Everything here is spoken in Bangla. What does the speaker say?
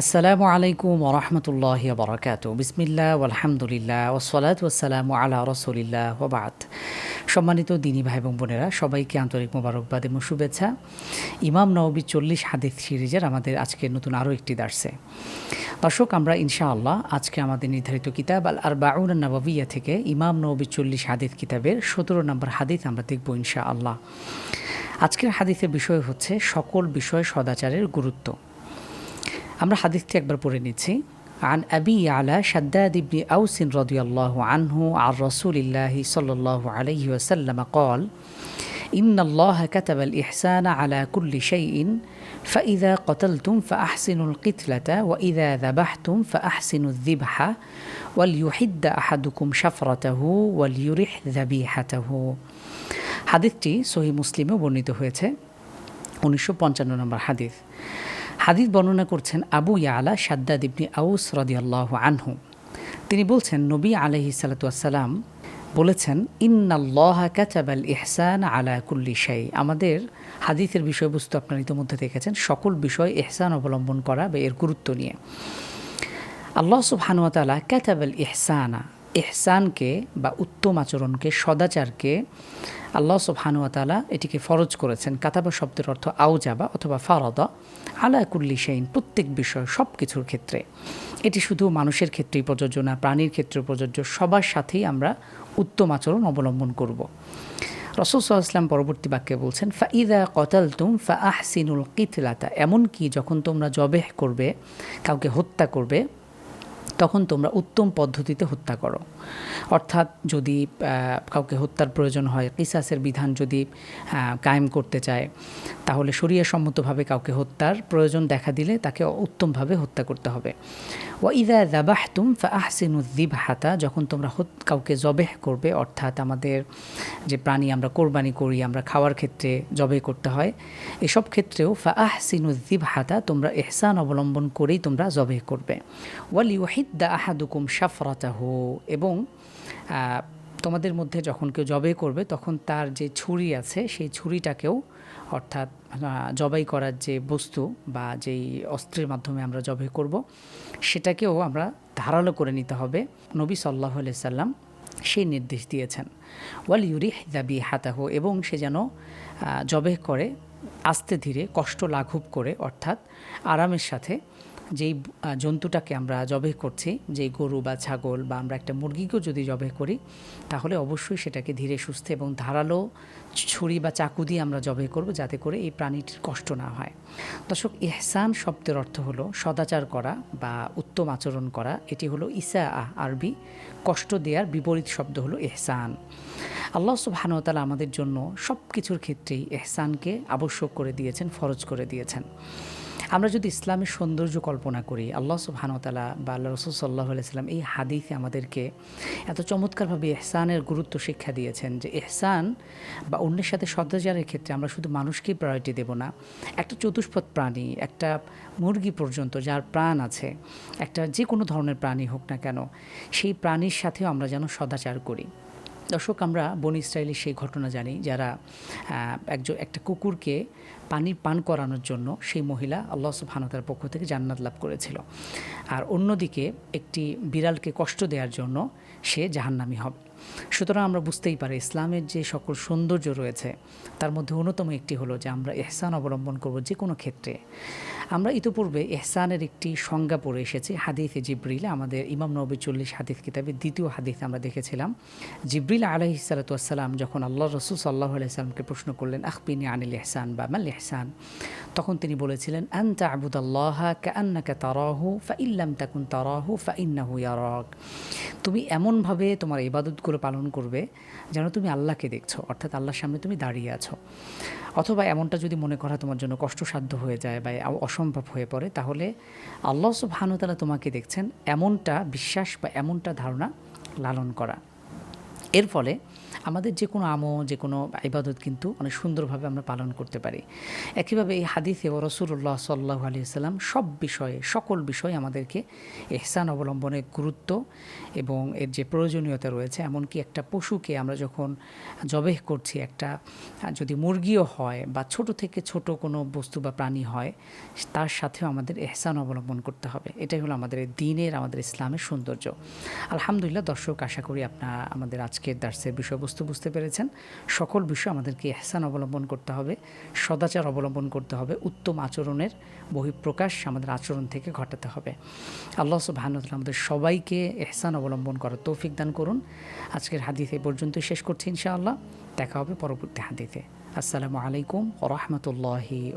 আসসালামু আলাইকুম ওরহমতুল্লাহ বরকাত বিসমিল্লা আলহামদুলিল্লাহ ওসলাত ওসালাম আলা রসুলিল্লাহ ওবাদ সম্মানিত দিনী ভাই এবং বোনেরা, সবাইকে আন্তরিক মোবারকবাদ এবং শুভেচ্ছা। ইমাম নবী চল্লিশ হাদিস সিরিজের আমাদের আজকে নতুন আরও একটি দার্সে। দর্শক, আমরা ইনশাআল্লাহ আজকে আমাদের নির্ধারিত কিতাব আল আর বাউন নবাবিয়া থেকে ইমাম নবী চল্লিশ হাদিস কিতাবের সতেরো নম্বর হাদিস আমরা দেখব ইনশাআল্লাহ। আজকের হাদিসের বিষয় হচ্ছে সকল বিষয় সদাচারের গুরুত্ব। আমরা হাদিসটি একবার পড়ে নিচ্ছি عن أبي على شداد بن أوس رضي الله عنه عن رسول الله صلى الله عليه وسلم قال إن الله كتب الإحسان على كل شيء فإذا قتلتم فأحسنوا القتلة وإذا ذبحتم فأحسنوا الذبح وليحد أحدكم شفرته وليرح ذبيحته হাদিসটি সহি মুসলিমে বর্ণিত হয়েছে উনিশশো পঞ্চান্ন নম্বর হাদিস হাদিস বর্ণনা করছেন আবু ইয়ালা সাদ্দাদ ইবনি আউস রদিয়াল্লাহ আনহু। তিনি বলছেন, নবী আলহি সালাতাম বলেছেন, ইন্নাল্লাহ কাচাবাল ইহসান আলা কুল্লি শাই। আমাদের হাদিসের বিষয়বস্তু আপনারা ইতিমধ্যে দেখেছেন, সকল বিষয় ইহসান অবলম্বন করা বা এর গুরুত্ব নিয়ে। আল্লাহ সুবহানুয়াতালা ক্যাতাবাল ইহসানা ইহসানকে বা উত্তম আচরণকে, সদাচারকে আল্লাহ সুবহানুয়াতালা এটিকে ফরজ করেছেন। কাতাবা শব্দের অর্থ আউজাবা অথবা ফারদা। আলা কুল্লি শাইন প্রত্যেক বিষয় সব কিছুর ক্ষেত্রে। এটি শুধু মানুষের ক্ষেত্রেই প্রযোজ্য না, প্রাণীর ক্ষেত্রে প্রযোজ্য। সবার সাথেই আমরা উত্তম আচরণ অবলম্বন করব। রসুল সাল্লাম পরবর্তী বাক্যে বলছেন, ফাইদা কতাল তুম ফা আহসিনুল কিতলাতা। এমনকি যখন তোমরা জবেহ করবে, কাউকে হত্যা করবে তখন তোমরা উত্তম পদ্ধতিতে হত্যা করো। অর্থাৎ যদি কাউকে হত্যার প্রয়োজন হয়, কিসাসের বিধান যদি কায়েম করতে চায়, তাহলে সম্মতভাবে কাউকে হত্যার প্রয়োজন দেখা দিলে তাকে উত্তমভাবে হত্যা করতে হবে। ও ইদা দাবাহ তুম ফা আহসিনুদ্দিব হাতা যখন তোমরা কাউকে জবেহ করবে, অর্থাৎ আমাদের যে প্রাণী আমরা কোরবানি করি, আমরা খাওয়ার ক্ষেত্রে জবে করতে হয়, এসব ক্ষেত্রেও ফা আহসিনুদ্দিব হাতা তোমরা এহসান অবলম্বন করেই তোমরা জবে করবে। ওয়াল ইউহিদ্দা আহাদুকুম সাফরাতাহু এবং তোমাদের মধ্যে যখন কেউ জবে করবে, তখন তার যে ছুরি আছে, সেই ছুরিটাকেও অর্থাৎ জবাই করার যে বস্তু বা যেই অস্ত্রের মাধ্যমে আমরা জবে করব, সেটাকেও আমরা ধারালো করে নিতে হবে। নবী সাল্লাহ সাল্লাম সেই নির্দেশ দিয়েছেন। ওয়াল ইউরি দাবি হাতাহ এবং সে যেন জবে করে আস্তে ধীরে, কষ্ট লাঘব করে, অর্থাৎ আরামের সাথে যেই জন্তুটাকে আমরা জবে করছি যে গরু বা ছাগল বা আমরা একটা মুরগিকেও যদি জবে করি, তাহলে অবশ্যই সেটাকে ধীরে সুস্থে এবং ধারালো ছুরি বা চাকু দিয়ে আমরা জবে করব যাতে করে এই প্রাণীটির কষ্ট না হয়। দর্শক, ইহসান শব্দের অর্থ হলো সদাচার করা বা উত্তম আচরণ করা। এটি হলো ইসা আহ আরবি, কষ্ট দেওয়ার বিপরীত শব্দ হলো এহসান আল্লাহ সুবাহানুতালা আমাদের জন্য সব কিছুর ক্ষেত্রেই এহসানকে আবশ্যক করে দিয়েছেন, ফরজ করে দিয়েছেন। আমরা যদি ইসলামের সৌন্দর্য কল্পনা করি, আল্লাহ সুবহানতালা বা আল্লাহ রসুল সাল্লাহ আলাইসাল্লাম এই হাদিসে আমাদেরকে এত চমৎকারভাবে এহসানের গুরুত্ব শিক্ষা দিয়েছেন যে এহসান বা অন্যের সাথে সদাচারের ক্ষেত্রে আমরা শুধু মানুষকেই প্রায়োরিটি দেব না, একটা চতুষ্পদ প্রাণী, একটা মুরগি পর্যন্ত যার প্রাণ আছে, একটা যে কোনো ধরনের প্রাণী হোক না কেন, সেই প্রাণীর সাথেও আমরা যেন সদাচার করি। দর্শক, আমরা বন ইসরায়েলের সেই ঘটনা জানি, যারা একজন, একটা কুকুরকে পানি পান করানোর জন্য সেই মহিলা আল্লাহ সুবহানতার পক্ষ থেকে জান্নাত লাভ করেছিল। আর অন্যদিকে একটি বিড়ালকে কষ্ট দেওয়ার জন্য সে জাহান্নামি হবে। সুতরাং আমরা বুঝতেই পারি, ইসলামের যে সকল সৌন্দর্য রয়েছে, তার মধ্যে অন্যতম একটি হলো যে আমরা এহসান অবলম্বন করব যে কোনো ক্ষেত্রে। আমরা ইতিপূর্বে এহসানের একটি সংজ্ঞা পড়ে এসেছি হাদিফে জিব্রিল, আমাদের ইমাম নবী চল্লিশ হাদিফ কিতাবে দ্বিতীয় হাদিফ আমরা দেখেছিলাম। জিব্রিল আলহি সালাতাম যখন আল্লাহ রসুল সাল্লাহ আলাইসালামকে প্রশ্ন করলেন আখবিনী আনিল এহসান বা মাল এহসান তখন তিনি বলেছিলেন, আন্তা আবুদাল্লাহ কান্নাকা তারাহু, ফা ইল্লাম তাকুন তারাহু, ফা ইন্নাহু ইয়ারক। তুমি এমনভাবে তোমার ইবাদতগুলো পালন করবে যেন তুমি আল্লাহকে দেখছ, অর্থাৎ আল্লাহর সামনে তুমি দাঁড়িয়ে আছো। অথবা এমনটা যদি মনে করা তোমার জন্য কষ্টসাধ্য হয়ে যায় বা অসম্ভব হয়ে পড়ে, তাহলে আল্লাহ সুবহানুতালা তোমাকে দেখছেন এমনটা বিশ্বাস বা এমনটা ধারণা লালন করা। এর ফলে আমাদের যে কোনো আমো যে কোনো ইবাদত কিন্তু অনেক সুন্দরভাবে আমরা পালন করতে পারি। একইভাবে এই হাদিসে ও রসুল্লাহ সাল্লাহ আলি সাল্লাম সব বিষয়ে, সকল বিষয়ে আমাদেরকে এহসান অবলম্বনের গুরুত্ব এবং এর যে প্রয়োজনীয়তা রয়েছে, এমনকি একটা পশুকে আমরা যখন জবেহ করছি, একটা যদি মুরগিও হয় বা ছোট থেকে ছোট কোনো বস্তু বা প্রাণী হয়, তার সাথেও আমাদের এহসান অবলম্বন করতে হবে। এটাই হলো আমাদের দিনের, আমাদের ইসলামের সৌন্দর্য। আলহামদুলিল্লাহ, দর্শক, আশা করি আপনারা আমাদের আজকের দার্সের বিষয়বস্তু বুঝতে পেরেছেন। সকল বিষয় আমাদেরকে এহসান অবলম্বন করতে হবে, সদাচার অবলম্বন করতে হবে, উত্তম আচরণের বহিঃপ্রকাশ আমাদের আচরণ থেকে ঘটাতে হবে। আল্লাহ সুবাহানুতাল আমাদের সবাইকে এহসান অবলম্বন করার তৌফিক দান করুন। আজকের এই পর্যন্তই শেষ করছি ইনশাআল্লাহ। দেখা হবে পরবর্তী হাদিতে আসসালামু আলাইকুম ওরহমতুল্লাহি